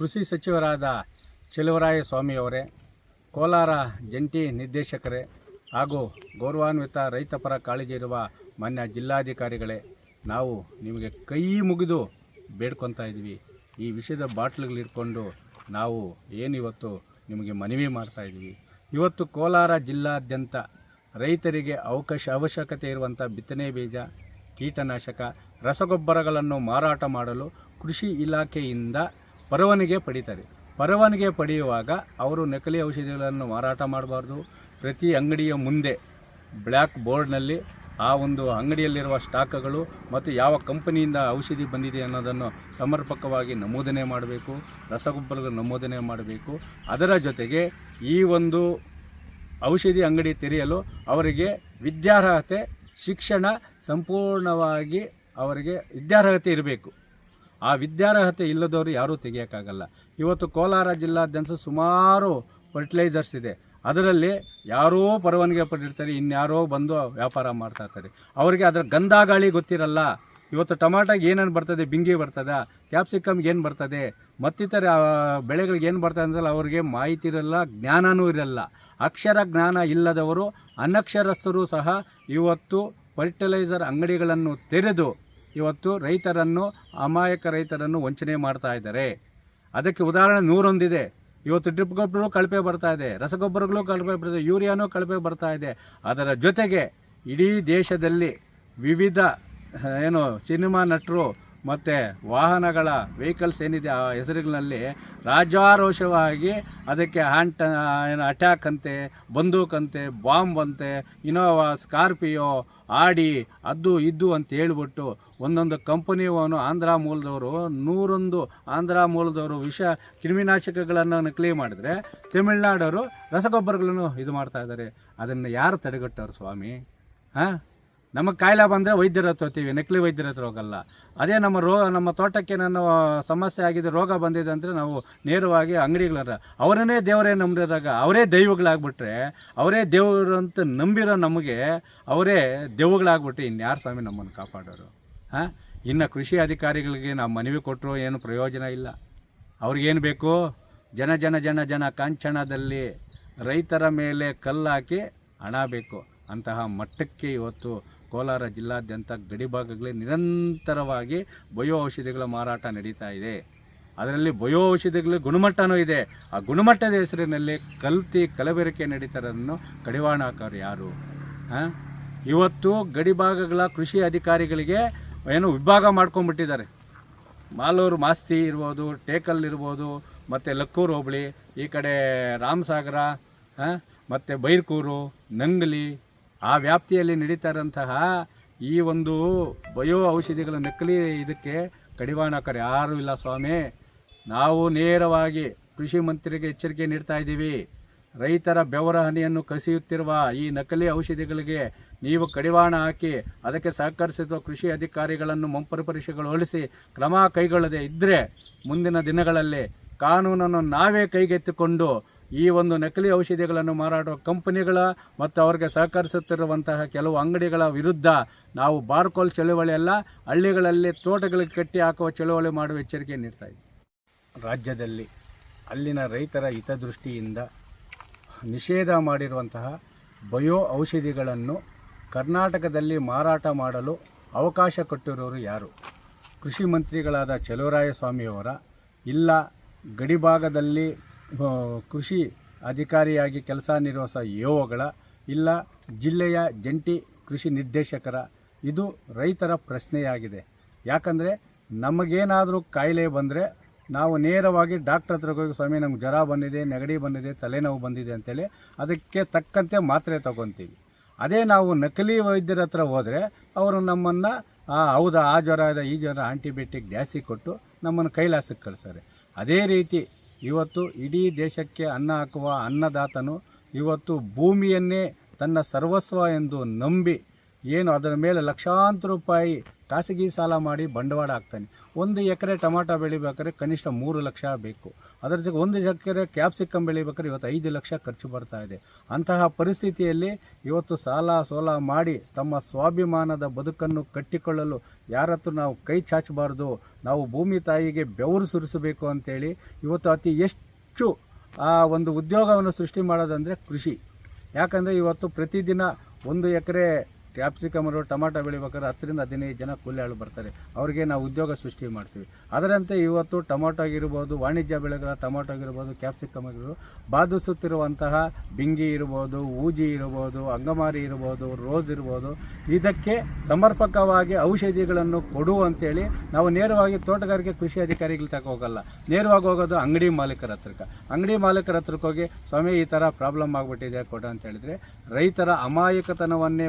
ಕೃಷಿ ಸಚಿವರಾದ ಚೆಲುವರಾಯ ಸ್ವಾಮಿಯವರೇ ಕೋಲಾರ ಜಂಟಿ ನಿರ್ದೇಶಕರೇ ಹಾಗೂ ಗೌರವಾನ್ವಿತ ರೈತಪರ ಕಾಳಜಿ ಇರುವ ಮಾನ್ಯ ಜಿಲ್ಲಾಧಿಕಾರಿಗಳೇ, ನಾವು ನಿಮಗೆ ಕೈ ಮುಗಿದು ಬೇಡ್ಕೊತಾ ಇದ್ವಿ ಈ ವಿಷಯದ ಬಾಟ್ಲುಗಳಿಟ್ಕೊಂಡು ನಾವು ಏನಿವತ್ತು ನಿಮಗೆ ಮನವಿ ಮಾಡ್ತಾ ಇದ್ವಿ ಇವತ್ತು ಕೋಲಾರ ಜಿಲ್ಲಾದ್ಯಂತ ರೈತರಿಗೆ ಅವಕಾಶ, ಅವಶ್ಯಕತೆ ಇರುವಂಥ ಬಿತ್ತನೆ ಬೀಜ, ಕೀಟನಾಶಕ, ರಸಗೊಬ್ಬರಗಳನ್ನು ಮಾರಾಟ ಮಾಡಲು ಕೃಷಿ ಇಲಾಖೆಯಿಂದ ಪರವಾನಗಿ ಪಡೀತಾರೆ. ಪರವಾನಿಗೆ ಪಡೆಯುವಾಗ ಅವರು ನಕಲಿ ಔಷಧಿಗಳನ್ನು ಮಾರಾಟ ಮಾಡಬಾರ್ದು. ಪ್ರತಿ ಅಂಗಡಿಯ ಮುಂದೆ ಬ್ಲ್ಯಾಕ್ ಬೋರ್ಡ್ನಲ್ಲಿ ಆ ಒಂದು ಅಂಗಡಿಯಲ್ಲಿರುವ ಸ್ಟಾಕ್ಗಳು ಮತ್ತು ಯಾವ ಕಂಪನಿಯಿಂದ ಔಷಧಿ ಬಂದಿದೆ ಅನ್ನೋದನ್ನು ಸಮರ್ಪಕವಾಗಿ ನಮೂದನೆ ಮಾಡಬೇಕು ರಸಗೊಬ್ಬರಗಳು ನಮೂದನೆ ಮಾಡಬೇಕು. ಅದರ ಜೊತೆಗೆ ಈ ಒಂದು ಔಷಧಿ ಅಂಗಡಿ ತೆರೆಯಲು ಅವರಿಗೆ ವಿದ್ಯಾರ್ಹತೆ, ಶಿಕ್ಷಣ ಸಂಪೂರ್ಣವಾಗಿ ಅವರಿಗೆ ವಿದ್ಯಾರ್ಹತೆ ಇರಬೇಕು. ಆ ವಿದ್ಯಾರ್ಹತೆ ಇಲ್ಲದವರು ಯಾರೂ ತೆಗಿಯೋಕ್ಕಾಗಲ್ಲ. ಇವತ್ತು ಕೋಲಾರ ಜಿಲ್ಲಾದ್ಯಂತ ಸುಮಾರು ಫರ್ಟಿಲೈಸರ್ಸ್ ಇದೆ. ಅದರಲ್ಲಿ ಯಾರೋ ಪರವಾನಗಿ ಪಡಿರ್ತಾರೆ ಇನ್ಯಾರೋ ಬಂದು ವ್ಯಾಪಾರ ಮಾಡ್ತಾ ಇರ್ತಾರೆ. ಅವರಿಗೆ ಅದರ ಗಂಧ ಗಾಳಿ ಗೊತ್ತಿರಲ್ಲ. ಇವತ್ತು ಟೊಮಾಟೋಗೆ ಏನೇನು ಬರ್ತದೆ, ಬಿಂಗಿ ಬರ್ತದೆ ಕ್ಯಾಪ್ಸಿಕಮ್ಗೆ ಏನು ಬರ್ತದೆ, ಮತ್ತಿತರ ಬೆಳೆಗಳಿಗೆ ಏನು ಬರ್ತದೆ ಅಂದ್ರೆ ಅವರಿಗೆ ಮಾಹಿತಿ ಇರಲ್ಲ ಜ್ಞಾನವೂ ಇರಲ್ಲ. ಅಕ್ಷರ ಜ್ಞಾನ ಇಲ್ಲದವರು, ಅನಕ್ಷರಸ್ಥರು ಸಹ ಇವತ್ತು ಫರ್ಟಿಲೈಸರ್ ಅಂಗಡಿಗಳನ್ನು ತೆರೆದು ಇವತ್ತು ರೈತರನ್ನು, ಅಮಾಯಕ ರೈತರನ್ನು ವಂಚನೆ ಮಾಡ್ತಾ ಇದ್ದಾರೆ. ಅದಕ್ಕೆ ಉದಾಹರಣೆ ನೂರೊಂದಿದೆ. ಇವತ್ತು ಡ್ರಿಪ್ ಗೊಬ್ಬರ ಕಳಪೆ ಬರ್ತಾ ಇದೆ, ರಸಗೊಬ್ಬರಗಳು ಕಳಪೆ ಬರ್ತದೆ ಯೂರಿಯಾನೂ ಕಳಪೆ ಬರ್ತಾ ಇದೆ. ಅದರ ಜೊತೆಗೆ ಇಡೀ ದೇಶದಲ್ಲಿ ವಿವಿಧ, ಏನು, ಸಿನಿಮಾ ನಟರು ಮತ್ತು ವಾಹನಗಳ ವೆಹಿಕಲ್ಸ್ ಏನಿದೆ ಆ ಹೆಸರುಗಳಲ್ಲಿ ರಾಜಾರೋಷವಾಗಿ ಅದಕ್ಕೆ ಹ್ಯಾಂಟ್ ಏನು ಅಟ್ಯಾಕ್ ಅಂತೆ, ಬಂದೂಕ್ ಅಂತೆ ಬಾಂಬ್ ಅಂತೆ ಇನೋವಾ ಸ್ಕಾರ್ಪಿಯೋ ಆಡಿ ಅದು ಇದ್ದು ಅಂತ ಹೇಳ್ಬಿಟ್ಟು ಒಂದೊಂದು ಕಂಪನಿಯವನು ಆಂಧ್ರ ಮೂಲದವರು, ನೂರೊಂದು ಆಂಧ್ರ ಮೂಲದವರು ವಿಷ ಕ್ರಿಮಿನಾಶಕಗಳನ್ನು ನಕಲಿ ಮಾಡಿದರೆ ತಮಿಳ್ನಾಡವರು ರಸಗೊಬ್ಬರಗಳನ್ನು ಇದು ಮಾಡ್ತಾ ಇದ್ದಾರೆ. ಅದನ್ನು ಯಾರು ತಡೆಗಟ್ಟವ್ರು ಸ್ವಾಮಿ? ಹಾಂ? ನಮಗೆ ಕಾಯಿಲೆ ಬಂದರೆ ವೈದ್ಯರ ಹತ್ರ ಹೋಗ್ತೀವಿ, ನಕಲಿ ವೈದ್ಯರ ಹತ್ರ ಹೋಗಲ್ಲ. ಅದೇ ನಮ್ಮ ರೋಗ ನಮ್ಮ ತೋಟಕ್ಕೆ ನಾನು ಸಮಸ್ಯೆ ಆಗಿದೆ, ರೋಗ ಬಂದಿದೆ ಅಂದರೆ ನಾವು ನೇರವಾಗಿ ಅಂಗಡಿಗಳರ ಅವರನ್ನೇ ದೇವರೇ ನಂಬಿದಾಗ, ಅವರೇ ದೈವಗಳಾಗ್ಬಿಟ್ರೆ, ಅವರೇ ದೇವರು ಅಂತ ನಂಬಿರೋ ನಮಗೆ ಅವರೇ ದೆವ್ವಗಳಾಗ್ಬಿಟ್ಟು ಇನ್ಯಾರು ಸ್ವಾಮಿ ನಮ್ಮನ್ನು ಕಾಪಾಡೋರು? ಹಾಂ? ಇನ್ನು ಕೃಷಿ ಅಧಿಕಾರಿಗಳಿಗೆ ನಾವು ಮನವಿ ಕೊಟ್ಟರು ಏನು ಪ್ರಯೋಜನ ಇಲ್ಲ. ಅವ್ರಿಗೇನು ಬೇಕು? ಜನ ಜನ ಜನ ಜನ ಕಾಂಚನದಲ್ಲಿ ರೈತರ ಮೇಲೆ ಕಲ್ಲಾಕಿ ಹಣ ಬೇಕು. ಅಂತಹ ಮಟ್ಟಕ್ಕೆ ಇವತ್ತು ಕೋಲಾರ ಜಿಲ್ಲಾದ್ಯಂತ ಗಡಿಭಾಗಗಳಲ್ಲಿ ನಿರಂತರವಾಗಿ ಬಯೋ ಔಷಧಿಗಳ ಮಾರಾಟ ನಡೀತಾ ಇದೆ. ಅದರಲ್ಲಿ ಬಯೋ ಔಷಧಿಗಳ ಗುಣಮಟ್ಟನೂ ಇದೆ. ಆ ಗುಣಮಟ್ಟದ ಹೆಸರಿನಲ್ಲಿ ಕಲ್ತಿ ಕಲಬೆರಕೆ ನಡೀತಾರನ್ನು ಕಡಿವಾಣ ಹಾಕೋರು ಯಾರು? ಹಾಂ? ಇವತ್ತು ಗಡಿಭಾಗಗಳ ಕೃಷಿ ಅಧಿಕಾರಿಗಳಿಗೆ ಏನು ವಿಭಾಗ ಮಾಡ್ಕೊಂಡ್ಬಿಟ್ಟಿದ್ದಾರೆ. ಮಾಲೂರು ಮಾಸ್ತಿ ಇರ್ಬೋದು, ಟೇಕಲ್ ಇರ್ಬೋದು, ಮತ್ತು ಲಕ್ಕೂರು ಹೋಬಳಿ, ಈ ಕಡೆ ರಾಮಸಾಗರ ಮತ್ತು ಬೈರ್ಕೂರು, ನಂಗಲಿ ಆ ವ್ಯಾಪ್ತಿಯಲ್ಲಿ ನಡೀತಾ ಇರೋಂತಹ ಈ ಒಂದು ಬಯೋ ಔಷಧಿಗಳ ನಕಲಿ ಇದಕ್ಕೆ ಕಡಿವಾಣ ಹಾಕೋರು ಯಾರೂ ಇಲ್ಲ ಸ್ವಾಮಿ. ನಾವು ನೇರವಾಗಿ ಕೃಷಿ ಮಂತ್ರಿಗೆ ಎಚ್ಚರಿಕೆ ನೀಡ್ತಾ ಇದ್ದೀವಿ. ರೈತರ ಬೆವರ ಹನಿಯನ್ನು ಕಸಿಯುತ್ತಿರುವ ಈ ನಕಲಿ ಔಷಧಿಗಳಿಗೆ ನೀವು ಕಡಿವಾಣ ಹಾಕಿ ಅದಕ್ಕೆ ಸಹಕರಿಸಿದ ಕೃಷಿ ಅಧಿಕಾರಿಗಳನ್ನು ಮಂಪರಿಪರೀಕ್ಷೆಗೊಳಿಸಿ ಕ್ರಮ ಕೈಗೊಳ್ಳದೆ ಇದ್ದರೆ ಮುಂದಿನ ದಿನಗಳಲ್ಲಿ ಕಾನೂನನ್ನು ನಾವೇ ಕೈಗೆತ್ತಿಕೊಂಡು ಈ ಒಂದು ನಕಲಿ ಔಷಧಿಗಳನ್ನು ಮಾರಾಡುವ ಕಂಪನಿಗಳ ಮತ್ತು ಅವರಿಗೆ ಸಹಕರಿಸುತ್ತಿರುವಂತಹ ಕೆಲವು ಅಂಗಡಿಗಳ ವಿರುದ್ಧ ನಾವು ಬಾರ್ಕೋಲ್ ಚಳುವಳಿ ಅಲ್ಲ, ಹಳ್ಳಿಗಳಲ್ಲಿ ತೋಟಗಳಿಗೆ ಕಟ್ಟಿ ಹಾಕುವ ಚಳುವಳಿ ಮಾಡುವ ಎಚ್ಚರಿಕೆ ನೀಡ್ತಾ ರಾಜ್ಯದಲ್ಲಿ ಅಲ್ಲಿನ ರೈತರ ಹಿತದೃಷ್ಟಿಯಿಂದ ನಿಷೇಧ ಮಾಡಿರುವಂತಹ ಬಯೋ ಔಷಧಿಗಳನ್ನು ಕರ್ನಾಟಕದಲ್ಲಿ ಮಾರಾಟ ಮಾಡಲು ಅವಕಾಶ ಕೊಟ್ಟಿರೋರು ಯಾರು? ಕೃಷಿ ಮಂತ್ರಿಗಳಾದ ಚಲುವರಾಯಸ್ವಾಮಿಯವರ ಇಲ್ಲ ಗಡಿಭಾಗದಲ್ಲಿ ಕೃಷಿ ಅಧಿಕಾರಿಯಾಗಿ ಕೆಲಸ ನಿರ್ವಹಿಸುವ ಯೋಗಳ, ಇಲ್ಲ ಜಿಲ್ಲೆಯ ಜಂಟಿ ಕೃಷಿ ನಿರ್ದೇಶಕರ, ಇದು ರೈತರ ಪ್ರಶ್ನೆಯಾಗಿದೆ. ಯಾಕಂದರೆ ನಮಗೇನಾದರೂ ಕಾಯಿಲೆ ಬಂದರೆ ನಾವು ನೇರವಾಗಿ ಡಾಕ್ಟ್ರ್ ಹತ್ರ ಹೋಗಿ, ಸ್ವಾಮಿ, ನಮ್ಗೆ ಜ್ವರ ಬಂದಿದೆ, ನೆಗಡಿ ಬಂದಿದೆ, ತಲೆನೋವು ಬಂದಿದೆ ಅಂತೇಳಿ ಅದಕ್ಕೆ ತಕ್ಕಂತೆ ಮಾತ್ರೆ ತಗೊತೀವಿ. ಅದೇ ನಾವು ನಕಲಿ ವೈದ್ಯರ ಹತ್ರ ಹೋದರೆ ಅವರು ನಮ್ಮನ್ನು ಹೌದಾ, ಆ ಜ್ವರ ಇದೆ, ಈ ಜ್ವರ ಆಂಟಿಬಯೋಟಿಕ್ ಜಾಸ್ತಿ ಕೊಟ್ಟು ನಮ್ಮನ್ನು ಕೈಲಾಸಕ್ಕೆ ಕಳಿಸ್ತಾರೆ ಅದೇ ರೀತಿ ಇವತ್ತು ಇಡೀ ದೇಶಕ್ಕೆ ಅನ್ನ ಹಾಕುವ ಅನ್ನದಾತನು ಇವತ್ತು ಭೂಮಿಯನ್ನೇ ತನ್ನ ಸರ್ವಸ್ವ ಎಂದು ನಂಬಿ ಏನು ಅದರ ಮೇಲೆ ಲಕ್ಷಾಂತರ ರೂಪಾಯಿ ಖಾಸಗಿ ಸಾಲ ಮಾಡಿ ಬಂಡವಾಳ ಹಾಕ್ತಾನೆ. ಒಂದು ಎಕರೆ ಟೊಮಾಟೊ ಬೆಳಿಬೇಕಾದ್ರೆ ಕನಿಷ್ಠ ಮೂರು ಲಕ್ಷ ಬೇಕು. ಅದರ ಜೊತೆ ಒಂದು ಎಕರೆ ಕ್ಯಾಪ್ಸಿಕಮ್ ಬೆಳಿಬೇಕಾದ್ರೆ ಇವತ್ತು ಐದು ಲಕ್ಷ ಖರ್ಚು ಬರ್ತಾ ಇದೆ. ಅಂತಹ ಪರಿಸ್ಥಿತಿಯಲ್ಲಿ ಇವತ್ತು ಸಾಲ ಸೋಲ ಮಾಡಿ ತಮ್ಮ ಸ್ವಾಭಿಮಾನದ ಬದುಕನ್ನು ಕಟ್ಟಿಕೊಳ್ಳಲು ಯಾರ ಹತ್ರ ನಾವು ಕೈ ಚಾಚಬಾರ್ದು, ನಾವು ಭೂಮಿ ತಾಯಿಗೆ ಬೆವರು ಸುರಿಸಬೇಕು ಅಂತೇಳಿ ಇವತ್ತು ಅತಿ ಹೆಚ್ಚು ಆ ಒಂದು ಉದ್ಯೋಗವನ್ನು ಸೃಷ್ಟಿ ಮಾಡೋದಂದರೆ ಕೃಷಿ. ಯಾಕಂದರೆ ಇವತ್ತು ಪ್ರತಿದಿನ ಒಂದು ಎಕರೆ ಕ್ಯಾಪ್ಸಿಕಮರು ಟೊಮಾಟೊ ಬೆಳಿಬೇಕಾದ್ರೆ ಹತ್ತರಿಂದ ಹದಿನೈದು ಜನ ಕೂಲಿ ಆಳು ಬರ್ತಾರೆ. ಅವರಿಗೆ ನಾವು ಉದ್ಯೋಗ ಸೃಷ್ಟಿ ಮಾಡ್ತೀವಿ. ಅದರಂತೆ ಇವತ್ತು ಟೊಮಾಟೊ ಆಗಿರ್ಬೋದು, ವಾಣಿಜ್ಯ ಬೆಳೆಗಳ ಟೊಮಾಟೊ ಆಗಿರ್ಬೋದು, ಕ್ಯಾಪ್ಸಿಕಮ್ ಆಗಿರ್ಬೋದು ಬಾಧಿಸುತ್ತಿರುವಂತಹ ಬಿಂಗಿ ಇರ್ಬೋದು, ಊಜಿ ಇರ್ಬೋದು, ಅಂಗಮಾರಿ ಇರ್ಬೋದು, ರೋಸ್ ಇರ್ಬೋದು, ಇದಕ್ಕೆ ಸಮರ್ಪಕವಾಗಿ ಔಷಧಿಗಳನ್ನು ಕೊಡು ಅಂತೇಳಿ ನಾವು ನೇರವಾಗಿ ತೋಟಗಾರಿಕೆ ಕೃಷಿ ಅಧಿಕಾರಿಗಳ ತಕ ಹೋಗಲ್ಲ. ನೇರವಾಗಿ ಹೋಗೋದು ಅಂಗಡಿ ಮಾಲೀಕರ ಹತ್ರಕ್ಕೆ. ಅಂಗಡಿ ಮಾಲೀಕರ ಹತ್ರಕ್ಕೆ ಹೋಗಿ, ಸ್ವಾಮಿ, ಈ ಥರ ಪ್ರಾಬ್ಲಮ್ ಆಗಿಬಿಟ್ಟಿದೆ, ಕೊಡು ಅಂತ ಹೇಳಿದರೆ ರೈತರ ಅಮಾಯಕತನವನ್ನೇ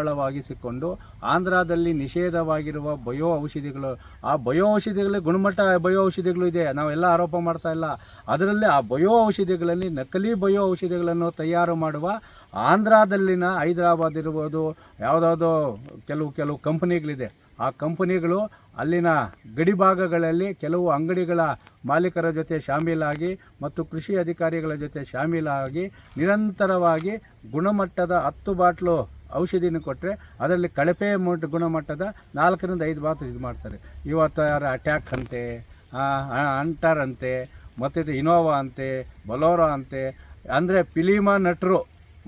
ಬಂಡವಾಳವಾಗಿಸಿಕೊಂಡು ಆಂಧ್ರದಲ್ಲಿ ನಿಷೇಧವಾಗಿರುವ ಬಯೋ ಔಷಧಿಗಳು, ಆ ಬಯೋ ಔಷಧಿಗಳಲ್ಲಿ ಗುಣಮಟ್ಟ, ಬಯೋ ಔಷಧಿಗಳು ಇದೆ, ನಾವೆಲ್ಲ ಆರೋಪ ಮಾಡ್ತಾ ಇಲ್ಲ. ಅದರಲ್ಲಿ ಆ ಬಯೋ ಔಷಧಿಗಳಲ್ಲಿ ನಕಲಿ ಬಯೋ ಔಷಧಿಗಳನ್ನು ತಯಾರು ಮಾಡುವ ಆಂಧ್ರದಲ್ಲಿನ ಹೈದರಾಬಾದ್ ಇರ್ಬೋದು ಯಾವುದಾದೋ ಕೆಲವು ಕೆಲವು ಕಂಪನಿಗಳಿದೆ. ಆ ಕಂಪನಿಗಳು ಅಲ್ಲಿನ ಗಡಿ ಭಾಗಗಳಲ್ಲಿ ಕೆಲವು ಅಂಗಡಿಗಳ ಮಾಲೀಕರ ಜೊತೆ ಶಾಮೀಲಾಗಿ ಮತ್ತು ಕೃಷಿ ಅಧಿಕಾರಿಗಳ ಜೊತೆ ಶಾಮೀಲಾಗಿ ನಿರಂತರವಾಗಿ ಗುಣಮಟ್ಟದ ಹತ್ತು ಬಾಟ್ಲು ಔಷಧಿನ ಕೊಟ್ಟರೆ ಅದರಲ್ಲಿ ಕಳಪೆ ಮಟ್ಟ ಗುಣಮಟ್ಟದ ನಾಲ್ಕರಿಂದ ಐದು ಬಾತು ಇದು ಮಾಡ್ತಾರೆ. ಇವತ್ತು ಯಾರು ಅಟ್ಯಾಕ್ ಅಂತೆ ಅಂಟರ್ ಅಂತೆ, ಮತ್ತು ಇನೋವಾ ಅಂತೆ ಬೊಲೋರೋ ಅಂತೆ, ಅಂದರೆ ಫಿಲಿಮಾ ನಟರು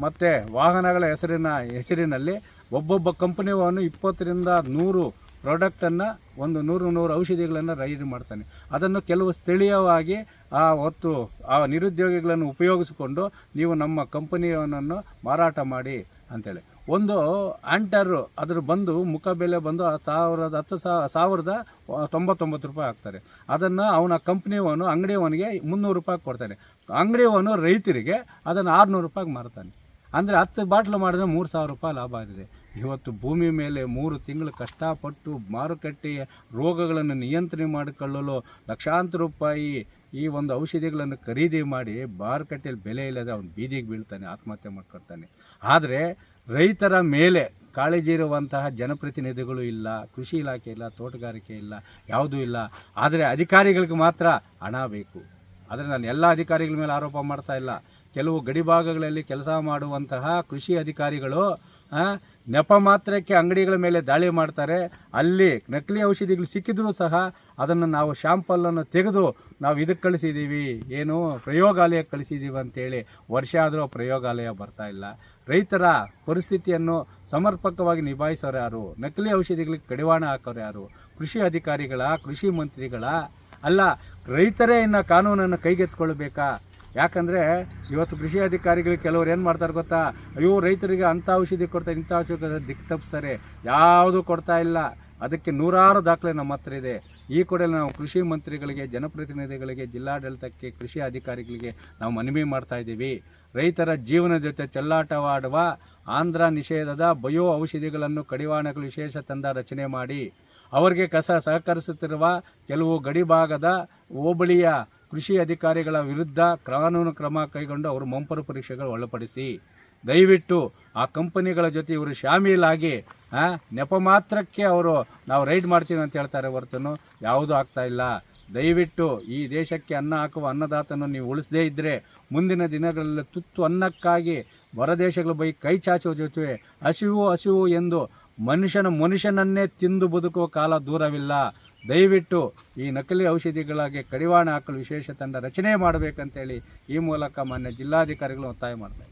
ಮತ್ತು ವಾಹನಗಳ ಹೆಸರಿನ, ಹೆಸರಿನಲ್ಲಿ ಒಬ್ಬೊಬ್ಬ ಕಂಪನಿಯವನು ಇಪ್ಪತ್ತರಿಂದ ನೂರು ಪ್ರಾಡಕ್ಟನ್ನು ಒಂದು ನೂರು ನೂರು ಔಷಧಿಗಳನ್ನು ರೈಡ್ ಮಾಡ್ತಾನೆ. ಅದನ್ನು ಕೆಲವು ಸ್ಥಳೀಯವಾಗಿ ಆ ಹೊತ್ತು ಆ ನಿರುದ್ಯೋಗಿಗಳನ್ನು ಉಪಯೋಗಿಸಿಕೊಂಡು ನೀವು ನಮ್ಮ ಕಂಪನಿಯನ್ನು ಮಾರಾಟ ಮಾಡಿ. ಅಂತೇಳಿ. ಒಂದು ಆಂಟರು ಅದ್ರ ಬಂದು ಮುಖ ಬೆಲೆ ಬಂದು ಸಾವಿರದ ಹತ್ತು ಸಾವಿರದ ತೊಂಬತ್ತೊಂಬತ್ತು ರೂಪಾಯಿ ಹಾಕ್ತಾರೆ ಅದನ್ನು ಅವನ ಕಂಪ್ನಿಯವನು ಅಂಗಡಿಯವನಿಗೆ ಮುನ್ನೂರು ರೂಪಾಯಿ ಕೊಡ್ತಾನೆ. ಅಂಗಡಿಯವನು ರೈತರಿಗೆ ಅದನ್ನು ಆರುನೂರು ರೂಪಾಯಿಗೆ ಮಾರ್ತಾನೆ. ಅಂದರೆ ಹತ್ತು ಬಾಟ್ಲು ಮಾಡಿದ್ರೆ ಮೂರು ಸಾವಿರ ರೂಪಾಯಿ ಲಾಭ ಆಗಿದೆ. ಇವತ್ತು ಭೂಮಿ ಮೇಲೆ ಮೂರು ತಿಂಗಳು ಕಷ್ಟಪಟ್ಟು ಮಾರುಕಟ್ಟೆಯ ರೋಗಗಳನ್ನು ನಿಯಂತ್ರಣ ಮಾಡಿಕೊಳ್ಳಲು ಲಕ್ಷಾಂತರ ರೂಪಾಯಿ ಈ ಒಂದು ಔಷಧಿಗಳನ್ನು ಖರೀದಿ ಮಾಡಿ ಮಾರುಕಟ್ಟೆಯಲ್ಲಿ ಬೆಲೆ ಇಲ್ಲದೆ ಅವನು ಬೀದಿಗೆ ಬೀಳ್ತಾನೆ, ಆತ್ಮಹತ್ಯೆ ಮಾಡ್ಕೊಳ್ತಾನೆ. ಆದರೆ ರೈತರ ಮೇಲೆ ಕಾಳಜಿ ಇರುವಂತಹ ಜನಪ್ರತಿನಿಧಿಗಳು ಇಲ್ಲ, ಕೃಷಿ ಇಲಾಖೆ ಇಲ್ಲ, ತೋಟಗಾರಿಕೆ ಇಲ್ಲ, ಯಾವುದೂ ಇಲ್ಲ. ಆದರೆ ಅಧಿಕಾರಿಗಳಿಗೆ ಮಾತ್ರ ಹಣ ಬೇಕು. ಆದರೆ ನಾನು ಎಲ್ಲ ಅಧಿಕಾರಿಗಳ ಮೇಲೆ ಆರೋಪ ಮಾಡ್ತಾ ಇಲ್ಲ. ಕೆಲವು ಗಡಿಭಾಗಗಳಲ್ಲಿ ಕೆಲಸ ಮಾಡುವಂತಹ ಕೃಷಿ ಅಧಿಕಾರಿಗಳು ನೆಪ ಮಾತ್ರಕ್ಕೆ ಅಂಗಡಿಗಳ ಮೇಲೆ ದಾಳಿ ಮಾಡ್ತಾರೆ. ಅಲ್ಲಿ ನಕಲಿ ಔಷಧಿಗಳು ಸಿಕ್ಕಿದ್ರೂ ಸಹ ಅದನ್ನು ನಾವು ಶ್ಯಾಂಪಲನ್ನು ತೆಗೆದು ನಾವು ಇದಕ್ಕೆ ಕಳಿಸಿದ್ದೀವಿ. ಏನು ಪ್ರಯೋಗಾಲಯಕ್ಕೆ ಕಳಿಸಿದ್ದೀವಿ ಅಂತೇಳಿ ವರ್ಷ ಆದರೂ ಪ್ರಯೋಗಾಲಯ ಬರ್ತಾ ಇಲ್ಲ. ರೈತರ ಪರಿಸ್ಥಿತಿಯನ್ನು ಸಮರ್ಪಕವಾಗಿ ನಿಭಾಯಿಸೋರು ಯಾರು? ನಕಲಿ ಔಷಧಿಗಳಿಗೆ ಕಡಿವಾಣ ಹಾಕೋರು ಯಾರು? ಕೃಷಿ ಅಧಿಕಾರಿಗಳ, ಕೃಷಿ ಮಂತ್ರಿಗಳ ಅಲ್ಲ, ರೈತರೇ ಇನ್ನು ಕಾನೂನನ್ನು ಕೈಗೆತ್ಕೊಳ್ಬೇಕಾ ಯಾಕಂದರೆ ಇವತ್ತು ಕೃಷಿ ಅಧಿಕಾರಿಗಳು ಕೆಲವ್ರು ಏನು ಮಾಡ್ತಾರೆ ಗೊತ್ತಾ? ಅಯ್ಯೋ, ರೈತರಿಗೆ ಅಂಥ ಔಷಧಿ ಕೊಡ್ತಾರೆ, ಇಂಥ ಔಷಧಿ ದಿಕ್ಕು ತಪ್ಪಿಸ್ತಾರೆ ಯಾವುದೂ ಕೊಡ್ತಾ ಇಲ್ಲ. ಅದಕ್ಕೆ ನೂರಾರು ದಾಖಲೆ ನಮ್ಮ ಹತ್ರ ಇದೆ. ಈ ಕೂಡ ನಾವು ಕೃಷಿ ಮಂತ್ರಿಗಳಿಗೆ, ಜನಪ್ರತಿನಿಧಿಗಳಿಗೆ, ಜಿಲ್ಲಾಡಳಿತಕ್ಕೆ, ಕೃಷಿ ಅಧಿಕಾರಿಗಳಿಗೆ ನಾವು ಮನವಿ ಮಾಡ್ತಾ ಇದ್ದೀವಿ. ರೈತರ ಜೀವನ ಜೊತೆ ಚೆಲ್ಲಾಟವಾಡುವ ಆಂಧ್ರ ನಿಷೇಧದ ಬಯೋ ಔಷಧಿಗಳನ್ನು ಕಡಿವಾಣಗಳು ವಿಶೇಷ ತಂದ ರಚನೆ ಮಾಡಿ, ಅವರಿಗೆ ಕಸ ಸಹಕರಿಸುತ್ತಿರುವ ಕೆಲವು ಗಡಿಭಾಗದ ಹೋಬಳಿಯ ಕೃಷಿ ಅಧಿಕಾರಿಗಳ ವಿರುದ್ಧ ಕಾನೂನು ಕ್ರಮ ಕೈಗೊಂಡು ಅವರು ಮಂಪರು ಪರೀಕ್ಷೆಗಳು ಒಳಪಡಿಸಿ. ದಯವಿಟ್ಟು ಆ ಕಂಪನಿಗಳ ಜೊತೆ ಇವರು ಶಾಮೀಲಾಗಿ ನೆಪ ಮಾತ್ರಕ್ಕೆ ಅವರು ನಾವು ರೈಡ್ ಮಾಡ್ತೀವಿ ಅಂತ ಹೇಳ್ತಾರೆ ಹೊರತನು ಯಾವುದೂ ಆಗ್ತಾಯಿಲ್ಲ ದಯವಿಟ್ಟು ಈ ದೇಶಕ್ಕೆ ಅನ್ನ ಹಾಕುವ ಅನ್ನದಾತನು ನೀವು ಉಳಿಸದೇ ಇದ್ದರೆ ಮುಂದಿನ ದಿನಗಳಲ್ಲಿ ತುತ್ತು ಅನ್ನಕ್ಕಾಗಿ ಹೊರದೇಶಗಳ ಬೈ ಕೈ ಚಾಚುವ ಜೊತೆ ಹಸಿವು ಹಸಿವು ಎಂದು ಮನುಷ್ಯನ ಮನುಷ್ಯನನ್ನೇ ತಿಂದು ಬದುಕುವ ಕಾಲ ದೂರವಿಲ್ಲ. ದಯವಿಟ್ಟು ಈ ನಕಲಿ ಔಷಧಿಗಳಾಗಿ ಕಡಿವಾಣ ಹಾಕಲು ವಿಶೇಷ ತಂಡ ರಚನೆ ಮಾಡಬೇಕಂತೇಳಿ ಈ ಮೂಲಕ ಮಾನ್ಯ ಜಿಲ್ಲಾಧಿಕಾರಿಗಳು ಒತ್ತಾಯ ಮಾಡ್ತಾರೆ.